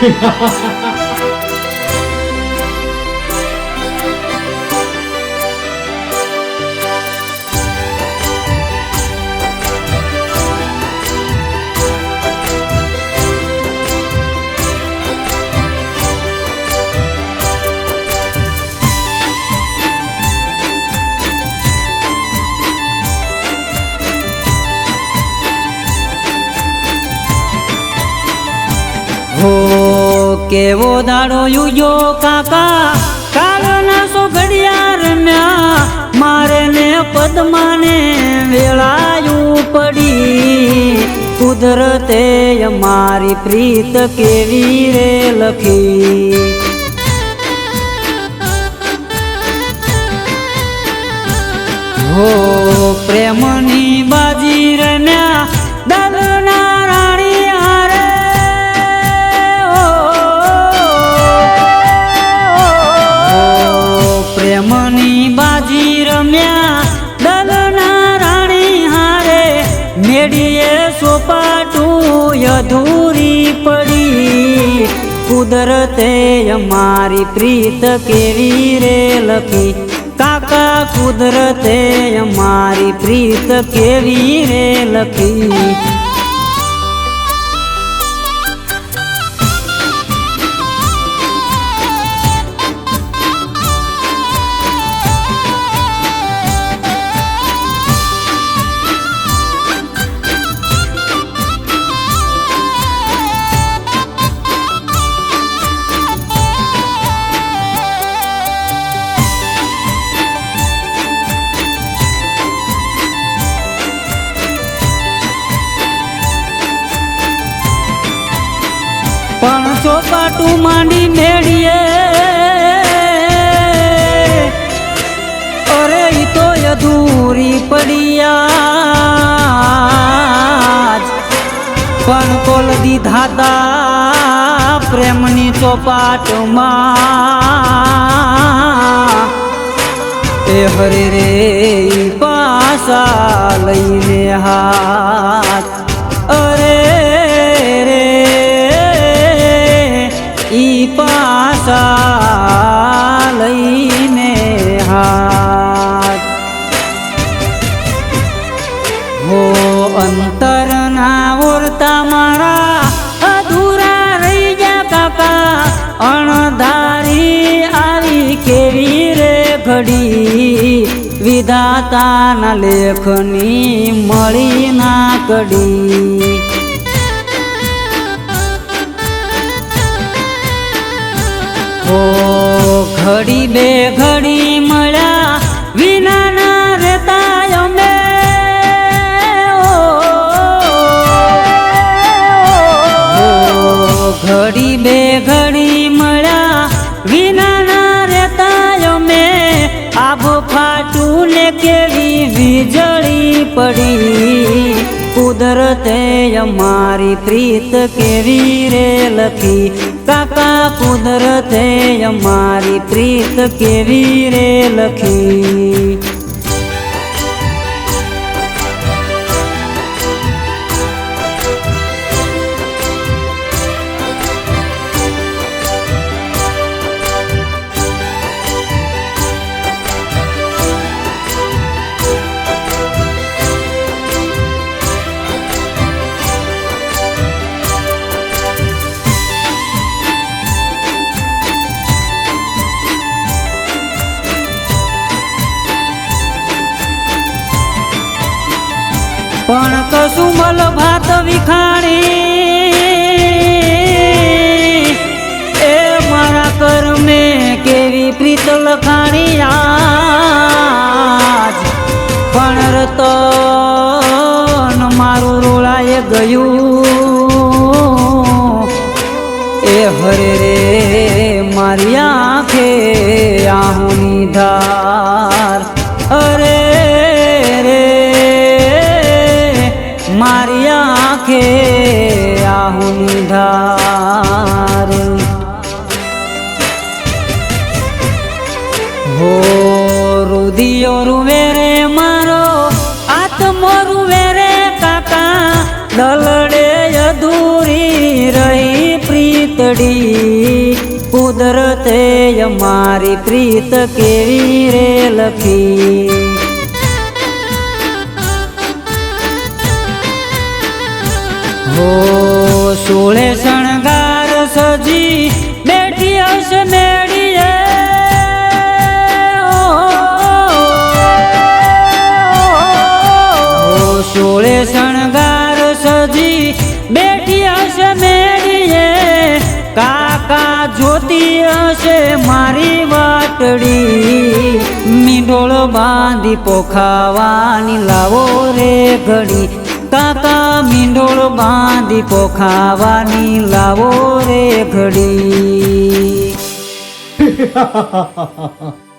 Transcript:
嘿哈哈哈哈 કેવો દાડો યુયો કાકા? કાલના સો ઘડિયાળ રમ્યા. મારે ને પદ્માને વેળાયું પડી. કુદરતે મારી પ્રીત કેવી રે લખી? સોપાટું અધૂરી પડી. કુદરતે અમારી પ્રીત કેવી રે લખી? કાકા, કુદરતે અમારી પ્રીત કેવી રે લખી? ચોપાટું માંડી મેળીએ. અરે, ઈ તો અધૂરી પડિયા પણ કોલ દીધા તા પ્રેમની ચોપાટમાં. એ હરે રે પાસા લઈને હાથ. લઈને હાથ. હો અંતરના ઉરતા મારા, અધૂરા રહી ગયા કાકા, અણધારી આવી કેવી રે ઘડી? વિધાતાના લેખની મળી ના કડી. ઘડી બે ઘડી મળ્યા વિના ના રહેતા અમે. ઘડી બે ઘડી મળ્યા વિના ના રહેતા અમે. આભો ફાટું ને કેવી વીજળી પડી. કુદરતે અમારી પ્રીત કેવી રે લખી? કાકા કુદરતે અમારી પ્રીત કેવી રે લખી? કસુમલ ભાત વિખાણી. એ મારા કર્મે કેવી પ્રીત લખાણી પણ રતન મારું રોળાએ ગયું. એ હરે રે મારી આંખે આહુની ધાર. આંખે આહુની ધાર હો રુધિયો રૂવે રે મારો, આત્મો રૂવે રે કાકા. દલડે અધૂરી રહી પ્રીતડી. મારી પ્રીત કેવી રે લખી? હો સોળે શણગાર સજી બેઠી હશે મેળીએ હો સોળે શણગાર સજી બેઠી હશે મેળીએ કાકા જોતી હશે મારી વાટડી મીંડોળ બાંધી પોખાવાની લાવો રે ઘડી બાંધી પોખાવાની લાવો રે ઘડી.